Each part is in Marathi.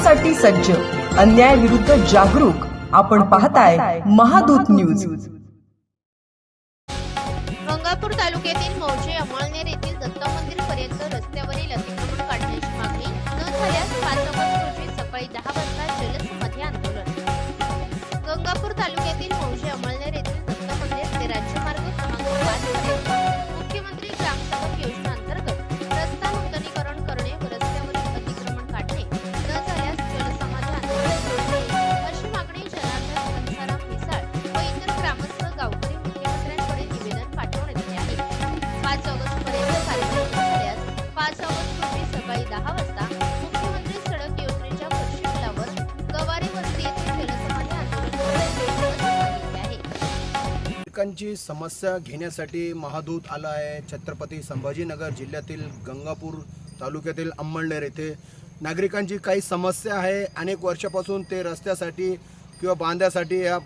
विकासासाठी सज्ज. अन्याय विरुद्ध जागरूक. आपण पाहताय महादूत न्यूज. गंगापूर तालुक्यातील मौजे अमळनेर येथील दत्त मंदिर पर्यंत रस्त्यावरील अतिक्रमण काढण्याची मागणी न झाल्यास झाल्यास सकाळी दहा वाजता मुख्यमंत्री सडक योजनेच्या वस्ती येथे जलसमाधी आंदोलन नागरिकांची समस्या घेण्यासाठी महादूत आला आहे छत्रपती संभाजीनगर जिल्ह्यातील गंगापूर तालुक्यातील अंमळनेर येथे. नागरिकांची काही समस्या आहे. अनेक वर्षापासून ते रस्त्यासाठी किंवा बांध्यासाठी या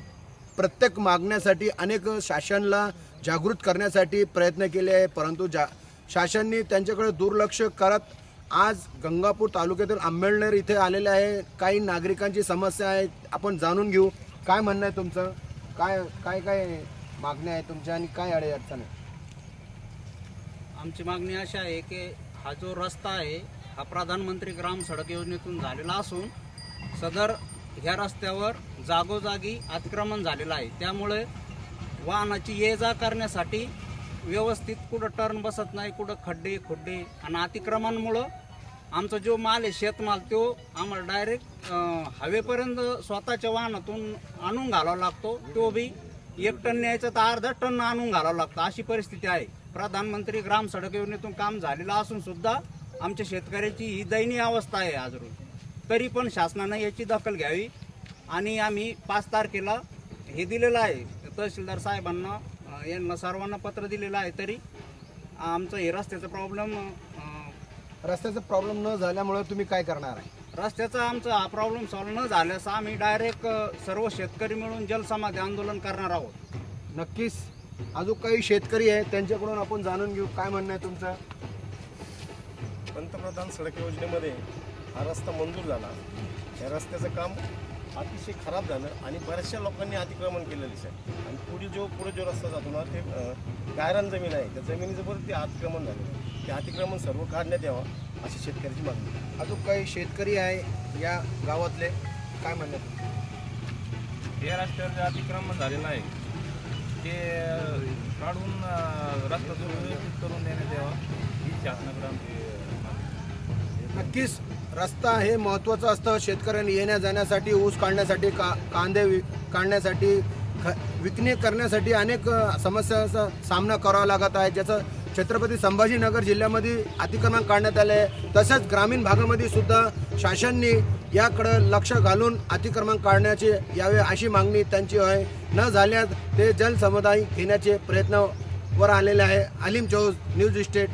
प्रत्येक मागण्यासाठी अनेक शासनला जागृत करण्यासाठी प्रयत्न केले आहे. परंतु जा शासनने त्यांच्याकडे दुर्लक्ष करत आज गंगापूर तालुक्यातील आंबेडनेर इथे आलेले आहे. काही नागरिकांची समस्या आहे आपण जाणून घेऊ. काय म्हणणं आहे तुमचं? काय काय काय मागण्या आहे तुमच्या आणि काय अडे अडचण आहे? आमची मागणी अशी आहे की हा जो रस्ता आहे हा प्रधानमंत्री ग्राम सडक योजनेतून झालेला असून सदर ह्या रस्त्यावर जागोजागी अतिक्रमण झालेलं आहे. त्यामुळे वाहनाची ये जा करण्यासाठी व्यवस्थित कुठं टर्न बसत नाही कुठं खड्डे खुड्डे आणि अतिक्रमणामुळं आमचा जो माल आहे शेतमाल तो आम्हाला डायरेक्ट हवेपर्यंत स्वतःच्या वाहनातून आणून घालावा लागतो. तो बी एक टन न्यायचं तर अर्धा टन आणून घालावं लागतं. अशी परिस्थिती आहे. प्रधानमंत्री ग्राम सडक योजनेतून काम झालेलं असून सुद्धा आमच्या शेतकऱ्याची ही दयनीय अवस्था आहे आजरून. तरी पण शासनानं याची दखल घ्यावी. आणि आम्ही पाच तारखेला हे दिलेलं आहे. तहसीलदार साहेबांना यांना सर्वांना पत्र दिलेलं आहे तरी आमचं हे रस्त्याचा प्रॉब्लेम रस्त्याचा प्रॉब्लेम न झाल्यामुळे तुम्ही काय करणार आहे? रस्त्याचा आमचा हा प्रॉब्लेम सॉल्व्ह न झाल्यास आम्ही डायरेक्ट सर्व शेतकरी मिळून जलसमाधी आंदोलन करणार आहोत. नक्कीच. अजून काही शेतकरी आहे त्यांच्याकडून आपण जाणून घेऊ. काय म्हणणं आहे तुमचं? पंतप्रधान सडक योजनेमध्ये हा रस्ता मंजूर झाला. या रस्त्याचं काम अतिशय खराब झालं आणि बऱ्याचशा लोकांनी अतिक्रमण केलं दिसत आणि पुढे जो पुढे जो रस्ता जातो ना ते गायरान जमीन आहे त्या जमिनीचं बरं ते अतिक्रमण झालं ते अतिक्रमण सर्व काढण्यात यावं अशी शेतकऱ्याची मागणी आहे. अजून काही शेतकरी आहे या गावातले काय तुमचं? या रस्त्यावर जे अतिक्रमण झालेलं आहे ते काढून रस्ता सुरक्षित करून देण्यात यावा ही शासनाकडे आमची. नक्कीच रस्ता हे महत्त्वाचं असतं. शेतकऱ्यांनी येण्या जाण्यासाठी ऊस काढण्यासाठी का कांदे वि काढण्यासाठी ख विकणे करण्यासाठी अनेक समस्यांचा सामना करावा लागत आहे. ज्याचं छत्रपती संभाजीनगर जिल्ह्यामध्ये अतिक्रमण काढण्यात आले आहे तसेच ग्रामीण भागामध्ये सुद्धा शासनने याकडं लक्ष घालून अतिक्रमण काढण्याचे यावे अशी मागणी त्यांची आहे. न झाल्यास ते जलसमुदाय घेण्याचे प्रयत्न वर आलेले आहे. अलीम चौज न्यूज इस्टेट.